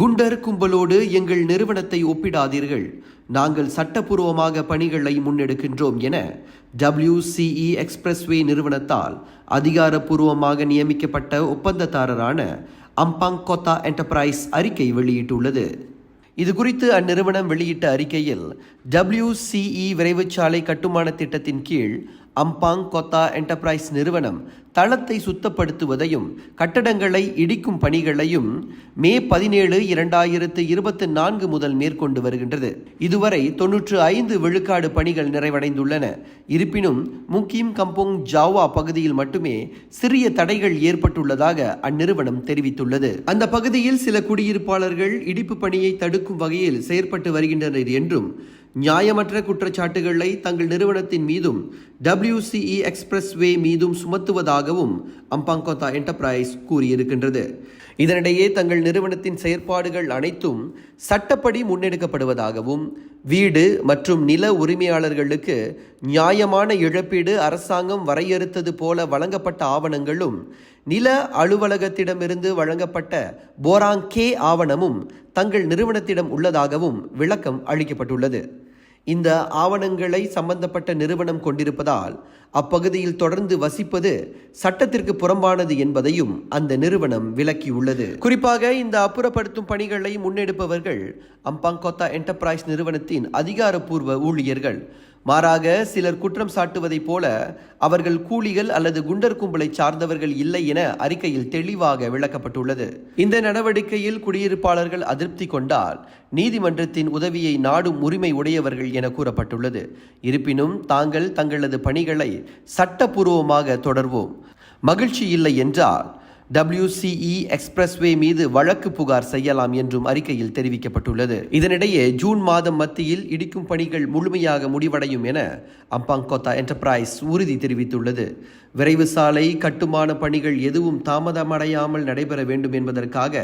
குண்டர் கும்பலோடு எங்கள் நிறுவனத்தை ஒப்பிடாதீர்கள். நாங்கள் சட்டப்பூர்வமாக பணிகளை முன்னெடுக்கின்றோம் என டபிள்யூசிஇ எக்ஸ்பிரஸ்வே நிறுவனத்தால் அதிகாரப்பூர்வமாக நியமிக்கப்பட்ட ஒப்பந்ததாரரான அம்பாங் கொத்தா என்டர்பிரைஸ் அறிக்கை வெளியிட்டுள்ளது. இது குறித்து அந்நிறுவனம் வெளியிட்ட அறிக்கையில் டபிள்யூசிஇ விரைவுச்சாலை கட்டுமான திட்டத்தின் கீழ் அம்பாங் கொத்தா என்டர்பிரைஸ் நிறுவனம் தளத்தை சுத்தப்படுத்துவதையும் கட்டடங்களை இடிக்கும் பணிகளையும் மே பதினேழு இரண்டாயிரத்து இருபத்தி நான்கு முதல் மேற்கொண்டு வருகின்றது. இதுவரை தொன்னூற்று ஐந்து விழுக்காடு பணிகள் நிறைவடைந்துள்ளன. இருப்பினும் முக்கிம் கம்போங் ஜாவா பகுதியில் மட்டுமே சிறிய தடைகள் ஏற்பட்டுள்ளதாக அந்நிறுவனம் தெரிவித்துள்ளது. அந்த பகுதியில் சில குடியிருப்பாளர்கள் இடிப்பு பணியை தடுக்கும் வகையில் செயற்பட்டு வருகின்றனர் என்றும் நியாயமற்ற குற்றச்சாட்டுகளை தங்கள் நிறுவனத்தின் மீதும் டபிள்யூசிஇ எக்ஸ்பிரஸ் வே மீதும் சுமத்துவதாக உள்ளதாகவும் அம்பாங்கோதா என்டர்பிரைஸ் கூறியிருக்கின்றது. இதனிடையே தங்கள் நிறுவனத்தின் செயற்பாடுகள் அனைத்தும் சட்டப்படி முன்னெடுக்கப்படுவதாகவும் வீடு மற்றும் நில உரிமையாளர்களுக்கு நியாயமான இழப்பீடு அரசாங்கம் வரையறுத்தது போல வழங்கப்பட்ட ஆவணங்களும் நில அலுவலகத்திடமிருந்து வழங்கப்பட்ட போராங் கே ஆவணமும் தங்கள் நிறுவனத்திடம் உள்ளதாகவும் விளக்கம் அளிக்கப்பட்டுள்ளது. இந்த ஆவணங்களை சம்பந்தப்பட்ட நிறுவனம் கொண்டிருப்பதால் அப்பகுதியில் தொடர்ந்து வசிப்பது சட்டத்திற்கு புறம்பானது என்பதையும் அந்த நிறுவனம் விளக்கியுள்ளது. குறிப்பாக இந்த அப்புறப்படுத்தும் பணிகளை முன்னெடுப்பவர்கள் அம்பாங்கோத்தா என்டர்பிரைஸ் நிறுவனத்தின் அதிகாரப்பூர்வ ஊழியர்கள் மாறாக சிலர் குற்றம் சாட்டுவதைப் போல அவர்கள் கூலிகள் அல்லது குண்டர் கும்பலை சார்ந்தவர்கள் இல்லை என அறிக்கையில் தெளிவாக விளக்கப்பட்டுள்ளது. இந்த நடவடிக்கையில் குடியிருப்பாளர்கள் அதிருப்தி கொண்டால் நீதிமன்றத்தின் உதவியை நாடும் உரிமை உடையவர்கள் என கூறப்பட்டுள்ளது. இருப்பினும் தாங்கள் தங்களது பணிகளை சட்டப்பூர்வமாக தொடர்வோம். மகிழ்ச்சி இல்லை என்றால் டபிள்யூசிஇ எக்ஸ்பிரஸ்வே மீது வழக்கு புகார் செய்யலாம் என்றும் அறிக்கையில் தெரிவிக்கப்பட்டுள்ளது. இதனிடையே ஜூன் மாதம் மத்தியில் இடிக்கும் பணிகள் முழுமையாக முடிவடையும் என அம்பாங்கோத்தா என்டர்பிரைஸ் உறுதி தெரிவித்துள்ளது. விரைவு சாலை கட்டுமான பணிகள் எதுவும் தாமதமடையாமல் நடைபெற வேண்டும் என்பதற்காக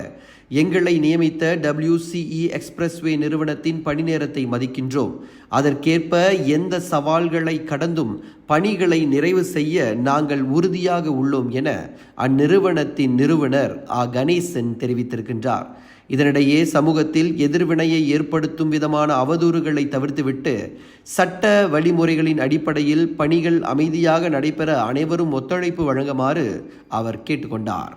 எங்களை நியமித்த டபிள்யூசிஇ எக்ஸ்பிரஸ்வே நிறுவனத்தின் பணி நேரத்தை மதிக்கின்றோம். அதற்கேற்ப எந்த சவால்களை கடந்தும் பணிகளை நிறைவு செய்ய நாங்கள் உறுதியாக உள்ளோம் என அந்நிறுவனத்தின் நிறுவனர் ஆ. கணேசன் தெரிவித்திருக்கின்றார். இதனிடையே சமூகத்தில் எதிர்வினையை ஏற்படுத்தும் விதமான அவதூறுகளை தவிர்த்துவிட்டு சட்ட வழிமுறைகளின் அடிப்படையில் பணிகள் அமைதியாக நடைபெற அனைவரும் ஒத்துழைப்பு வழங்குமாறு அவர் கேட்டுக்கொண்டார்.